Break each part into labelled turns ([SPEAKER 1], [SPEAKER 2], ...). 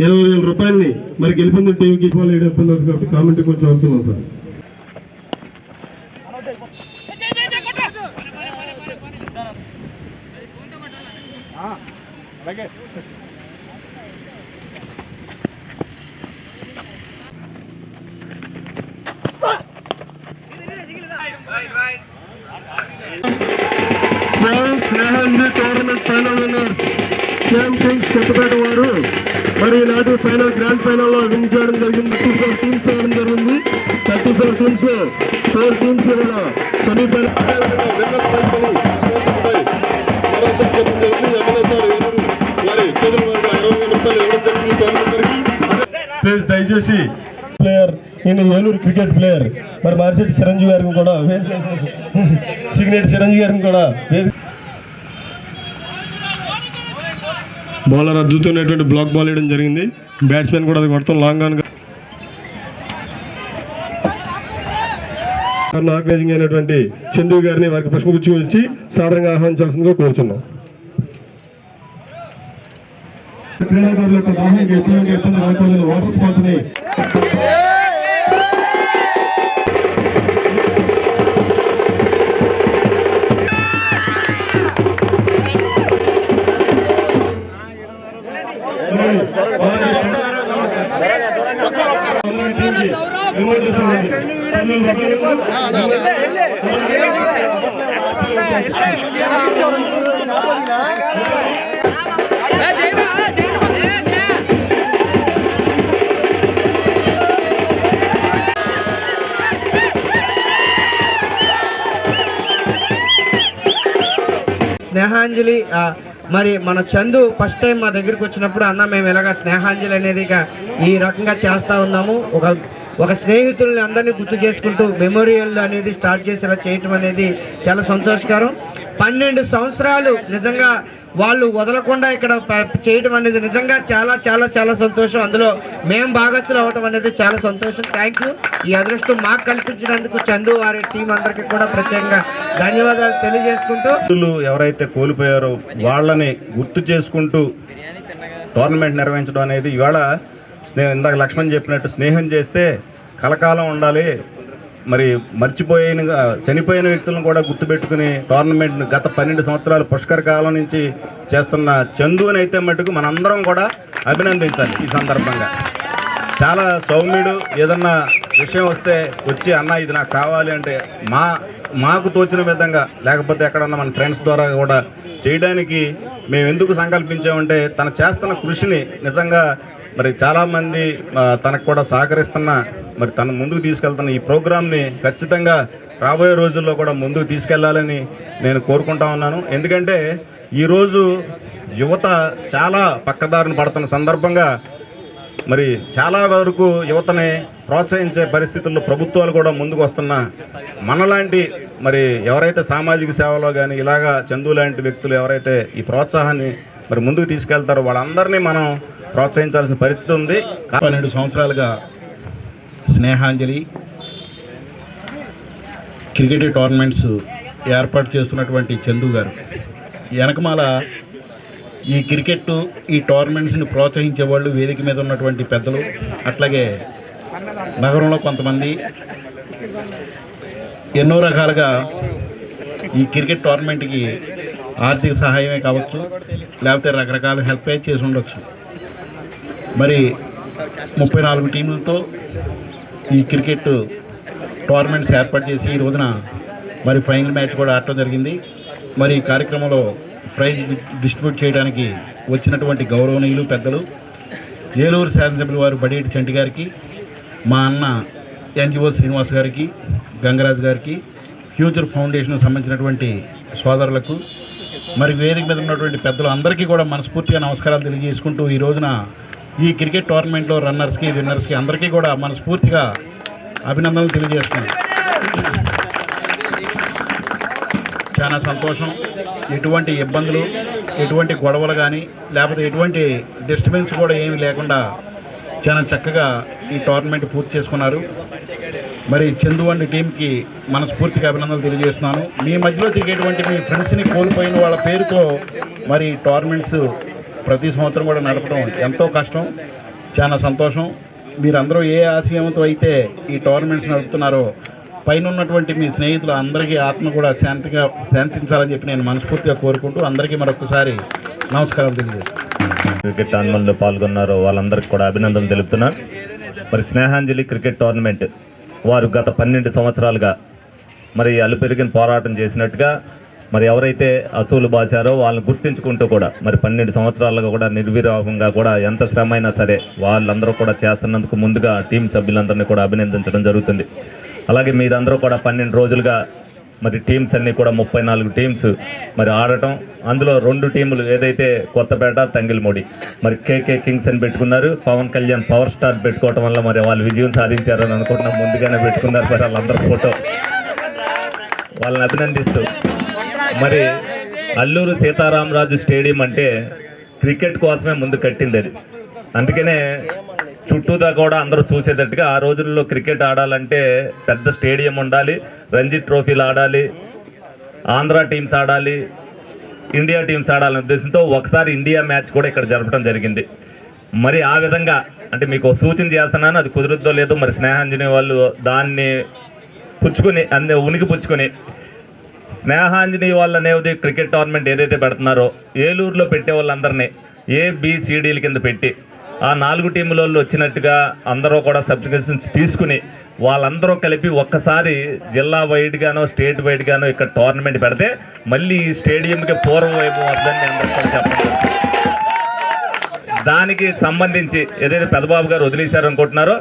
[SPEAKER 1] ఇరవై వేల రూపాయలని మరి గెలిపింది టీంకి ఇవ్వాలి ఇబ్బంది అవుతుంది కాబట్టి కామెంట్ కొంచెం అవుతున్నాం సార్. స్నేహాన్ని tournament final winners KM Kings Kothapeta వారు మరి ఈనాటి ఫైనల్ గ్రాండ్ ఫైనల్లో విన్ చేయడం జరిగింది. థర్టీ ఫోర్ టీమ్స్ చేయడం జరిగింది. Thirty four teams four teams ఇవాళ ప్లీజ్ దయచేసి ప్లేయర్ ఈయన ఏలూరు క్రికెట్ ప్లేయర్. మరి మార్చెట్టి చిరంజీవి గారిని కూడా సిగ్నేట్ చిరంజీవి గారిని కూడా వేదిక బౌలర్ అద్దుతున్నటువంటి బ్లాక్ బాల్ వేయడం జరిగింది. బ్యాట్స్మెన్ కూడా అది కొడతాం లాంగ్ ఆన్ ఆర్గనైజింగ్ అయినటువంటి చందు గారిని వారికి పుష్పగుచ్చి వచ్చి సాధారణంగా ఆహ్వానించాల్సిందిగా కోరుచున్నాం. క్రీడాకారుల యొక్క దాహం ఎటువంటి ఇబ్బంది రాకూడదు వాటర్ స్పోర్ట్స్
[SPEAKER 2] స్నేహాంజలి మరి మన చందు ఫస్ట్ టైం మా దగ్గరికి వచ్చినప్పుడు అన్న మేము ఎలాగ స్నేహాంజలి అనేది ఇక ఈ రకంగా చేస్తూ ఉన్నాము. ఒక ఒక స్నేహితుల్ని అందరినీ గుర్తు చేసుకుంటూ మెమోరియల్ అనేది స్టార్ట్ చేసేలా చేయటం అనేది చాలా సంతోషకరం. పన్నెండు సంవత్సరాలు నిజంగా వాళ్ళు వదలకుండా ఇక్కడ చేయటం అనేది నిజంగా చాలా చాలా చాలా సంతోషం. అందులో మేము భాగస్థులు అవ్వటం అనేది చాలా సంతోషం. థ్యాంక్ యూ ఈ అదృష్టం మాకు కల్పించినందుకు చందు వారి టీం అందరికీ కూడా ప్రత్యేకంగా ధన్యవాదాలు తెలియజేసుకుంటూ.
[SPEAKER 3] ఎవరైతే కోల్పోయారో వాళ్ళని గుర్తు చేసుకుంటూ టోర్నమెంట్ నిర్వహించడం అనేది ఇవాళ స్నేహం ఇందాక లక్ష్మణ్ చెప్పినట్టు స్నేహం చేస్తే కలకాలం ఉండాలి. మరి మర్చిపోయిన చనిపోయిన వ్యక్తులను కూడా గుర్తుపెట్టుకుని టోర్నమెంట్ గత పన్నెండు సంవత్సరాలు పుష్కర కాలం నుంచి చేస్తున్న చందుని అయితే మటుకు మనందరం కూడా అభినందించాలి ఈ సందర్భంగా. చాలా సౌమ్యుడు. ఏదన్నా విషయం వస్తే వచ్చి అన్న ఇది నాకు కావాలి అంటే మా మాకు తోచిన విధంగా లేకపోతే ఎక్కడన్నా మన ఫ్రెండ్స్ ద్వారా కూడా చేయడానికి మేము ఎందుకు సంకల్పించామంటే తను చేస్తున్న కృషిని నిజంగా మరి చాలామంది తనకు కూడా సహకరిస్తున్న మరి తను ముందుకు తీసుకెళ్తున్న ఈ ప్రోగ్రామ్ని ఖచ్చితంగా రాబోయే రోజుల్లో కూడా ముందుకు తీసుకెళ్ళాలని నేను కోరుకుంటా ఉన్నాను. ఎందుకంటే ఈరోజు యువత చాలా పక్కదారిని పడుతున్న సందర్భంగా మరి చాలా వరకు యువతని ప్రోత్సహించే పరిస్థితుల్లో ప్రభుత్వాలు కూడా ముందుకు వస్తున్న మనలాంటి మరి ఎవరైతే సామాజిక సేవలో కానీ ఇలాగా చందు లాంటి వ్యక్తులు ఎవరైతే ఈ ప్రోత్సాహాన్ని మరి ముందుకు తీసుకెళ్తారో వాళ్ళందరినీ మనం ప్రోత్సహించాల్సిన పరిస్థితి ఉంది.
[SPEAKER 4] పన్నెండు సంవత్సరాలుగా స్నేహాంజలి క్రికెట్ టోర్నమెంట్స్ ఏర్పాటు చేస్తున్నటువంటి చందు గారు. వెనకమాల ఈ క్రికెట్ ఈ టోర్నమెంట్స్ని ప్రోత్సహించే వాళ్ళు వేదిక మీద ఉన్నటువంటి పెద్దలు అట్లాగే నగరంలో కొంతమంది ఎన్నో రకాలుగా ఈ క్రికెట్ టోర్నమెంట్కి ఆర్థిక సహాయమే కావచ్చు లేకపోతే రకరకాల హెల్ప్ చేసి ఉండొచ్చు. మరి ముప్పై నాలుగు టీములతో ఈ క్రికెట్ టోర్నమెంట్స్ ఏర్పాటు చేసి ఈ రోజున మరి ఫైనల్ మ్యాచ్ కూడా ఆడటం జరిగింది. మరి ఈ కార్యక్రమంలో ప్రైజ్ డిస్ట్రిబ్యూట్ చేయడానికి వచ్చినటువంటి గౌరవనీయులు పెద్దలు ఏలూరు శాసనసభ్యుల వారు బడేటి చంటి గారికి మా అన్న ఎన్జిఓ శ్రీనివాస్ గారికి గంగరాజు గారికి ఫ్యూచర్ ఫౌండేషన్ సంబంధించినటువంటి సోదరులకు మరి వేదిక మీద ఉన్నటువంటి పెద్దలు అందరికీ కూడా మనస్ఫూర్తిగా నమస్కారాలు తెలియజేసుకుంటూ ఈ రోజున ఈ క్రికెట్ టోర్నమెంట్లో రన్నర్స్కి విన్నర్స్కి అందరికీ కూడా మనస్ఫూర్తిగా అభినందనలు తెలియజేస్తున్నాను. చాలా సంతోషం. ఎటువంటి ఇబ్బందులు ఎటువంటి గొడవలు కానీ లేకపోతే ఎటువంటి డిస్టర్బెన్స్ కూడా ఏమి లేకుండా చాలా చక్కగా ఈ టోర్నమెంట్ పూర్తి చేసుకున్నారు. మరి చందు వంటి టీంకి మనస్ఫూర్తిగా అభినందనలు తెలియజేస్తున్నాను. మీ మధ్యలో తిరిగేటువంటి మీ ఫ్రెండ్స్ని కోల్పోయిన వాళ్ళ పేరుతో మరి టోర్నమెంట్స్ ప్రతి సంవత్సరం కూడా నడపడం ఎంతో కష్టం చాలా సంతోషం. మీరందరూ ఏ ఆశయంతో అయితే ఈ టోర్నమెంట్స్ నడుపుతున్నారో పైన ఉన్నటువంటి మీ స్నేహితులు అందరికీ ఆత్మ కూడా శాంతిగా శాంతించాలని చెప్పి నేను మనస్ఫూర్తిగా కోరుకుంటూ అందరికీ మరొకసారి నమస్కారం తెలియజేస్తాను
[SPEAKER 5] క్రికెట్ టోర్నమెంట్లో పాల్గొన్నారు వాళ్ళందరికీ కూడా అభినందనలు తెలుపుతున్నాను మరి స్నేహాంజలి క్రికెట్ టోర్నమెంట్ వారు గత పన్నెండు సంవత్సరాలుగా మరి అలుపెరిగిన పోరాటం చేసినట్టుగా మరి ఎవరైతే అసూలు బాసారో వాళ్ళని గుర్తించుకుంటూ కూడా మరి పన్నెండు సంవత్సరాలుగా కూడా నిర్విరోగంగా కూడా ఎంత శ్రమ అయినా సరే వాళ్ళందరూ కూడా చేస్తున్నందుకు ముందుగా టీం సభ్యులందరినీ కూడా అభినందించడం జరుగుతుంది. అలాగే మీరందరూ కూడా పన్నెండు రోజులుగా మరి టీమ్స్ అన్నీ కూడా ముప్పై నాలుగు టీమ్స్ మరి ఆడటం అందులో రెండు టీములు ఏదైతే కొత్తపేట తంగిల్మూడి. మరి కేకే కింగ్స్ అని పెట్టుకున్నారు పవన్ కళ్యాణ్ పవర్ స్టార్ పెట్టుకోవటం వల్ల మరి వాళ్ళు విజయం సాధించారని అనుకుంటున్నాం. ముందుగానే పెట్టుకున్నారు మరి వాళ్ళందరూ ఫోటో. వాళ్ళని అభినందిస్తూ మరి అల్లూరు సీతారామరాజు స్టేడియం అంటే క్రికెట్ కోసమే ముందు కట్టింది అది. అందుకనే చుట్టూదా కూడా అందరూ చూసేటట్టుగా ఆ రోజుల్లో క్రికెట్ ఆడాలంటే పెద్ద స్టేడియం ఉండాలి రంజీ ట్రోఫీలు ఆడాలి ఆంధ్ర టీమ్స్ ఆడాలి ఇండియా టీమ్స్ ఆడాలనే ఉద్దేశంతో ఒకసారి ఇండియా మ్యాచ్ కూడా ఇక్కడ జరపడం జరిగింది. మరి ఆ విధంగా అంటే మీకు సూచన చేస్తున్నాను అది కుదురుద్దో లేదో మరి స్నేహాంజనే వాళ్ళు దాన్ని పుచ్చుకొని అన్ని ఉనికి పుచ్చుకొని స్నేహాంజని వాళ్ళ అనేది క్రికెట్ టోర్నమెంట్ ఏదైతే పెడుతున్నారో ఏలూరులో పెట్టే వాళ్ళందరినీ ఏ కింద పెట్టి ఆ నాలుగు టీముల వచ్చినట్టుగా అందరూ కూడా సబ్స్క్రిప్షన్స్ తీసుకుని వాళ్ళందరూ కలిపి ఒక్కసారి జిల్లా వైడ్గానో స్టేట్ వైడ్గానో ఇక్కడ టోర్నమెంట్ పెడితే మళ్ళీ ఈ స్టేడియంకి పూర్వ వైపు వద్దని అందరికీ దానికి సంబంధించి ఏదైతే పెద్దబాబు గారు వదిలేశారనుకుంటున్నారో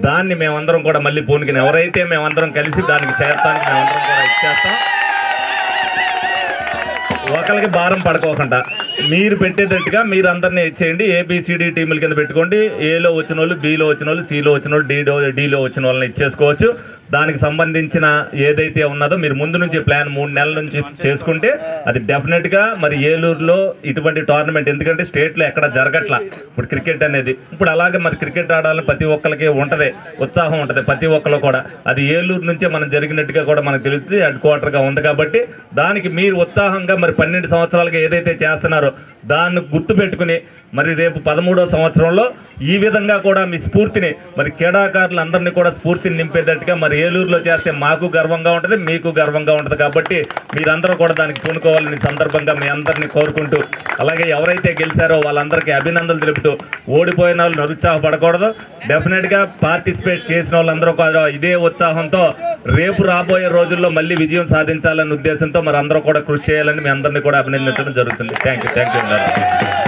[SPEAKER 5] దాన్ని మేమందరం కూడా మళ్ళీ పూనుకుని ఎవరైతే మేమందరం కలిసి దానికి చేరటానికి మేమందరం కూడా ఇచ్చేస్తాం ఒకరికి భారం పడుకోకుండా. మీరు పెట్టేటట్టుగా మీరు అందరినీ చేయండి. ఏబిసిడి టీముల కింద పెట్టుకోండి. ఏలో వచ్చిన వాళ్ళు బిలో వచ్చిన వాళ్ళు సిలో వచ్చిన వాళ్ళు డీలో డీలో వచ్చిన వాళ్ళని ఇచ్చేసుకోవచ్చు. దానికి సంబంధించిన ఏదైతే ఉన్నదో మీరు ముందు నుంచి ప్లాన్ మూడు నెలల నుంచి చేసుకుంటే అది డెఫినెట్గా మరి ఏలూరులో ఇటువంటి టోర్నమెంట్ ఎందుకంటే స్టేట్లో ఎక్కడ జరగట్లా. ఇప్పుడు క్రికెట్ అనేది. ఇప్పుడు అలాగే మరి క్రికెట్ ఆడాలని ప్రతి ఒక్కరికి ఉంటది. ఉత్సాహం ఉంటది ప్రతి ఒక్కరు కూడా. అది ఏలూరు నుంచే మనం జరిగినట్టుగా కూడా మనకు తెలుస్తుంది. హెడ్ క్వార్టర్గా ఉంది కాబట్టి దానికి మీరు ఉత్సాహంగా మరి పన్నెండు సంవత్సరాలుగా ఏదైతే చేస్తున్నారో దాన్ని గుర్తు పెట్టుకుని మరి రేపు పదమూడో సంవత్సరంలో ఈ విధంగా కూడా మీ స్ఫూర్తిని మరి క్రీడాకారులు అందరినీ కూడా స్ఫూర్తిని నింపేటట్టుగా మరి ఏలూరులో చేస్తే మాకు గర్వంగా ఉంటుంది మీకు గర్వంగా ఉంటుంది కాబట్టి మీరందరూ కూడా దానికి పూనుకోవాలని సందర్భంగా మీ అందరినీ కోరుకుంటూ అలాగే ఎవరైతే గెలిచారో వాళ్ళందరికీ అభినందనలు తెలుపుతూ ఓడిపోయిన వాళ్ళు నిరుత్సాహపడకూడదు. డెఫినెట్గా పార్టిసిపేట్ చేసిన వాళ్ళందరూ కూడా ఇదే ఉత్సాహంతో రేపు రాబోయే రోజుల్లో మళ్ళీ విజయం సాధించాలనే ఉద్దేశంతో మరి అందరూ కూడా కృషి చేయాలని మీ అందరినీ కూడా అభినందించడం జరుగుతుంది. Thank you thank you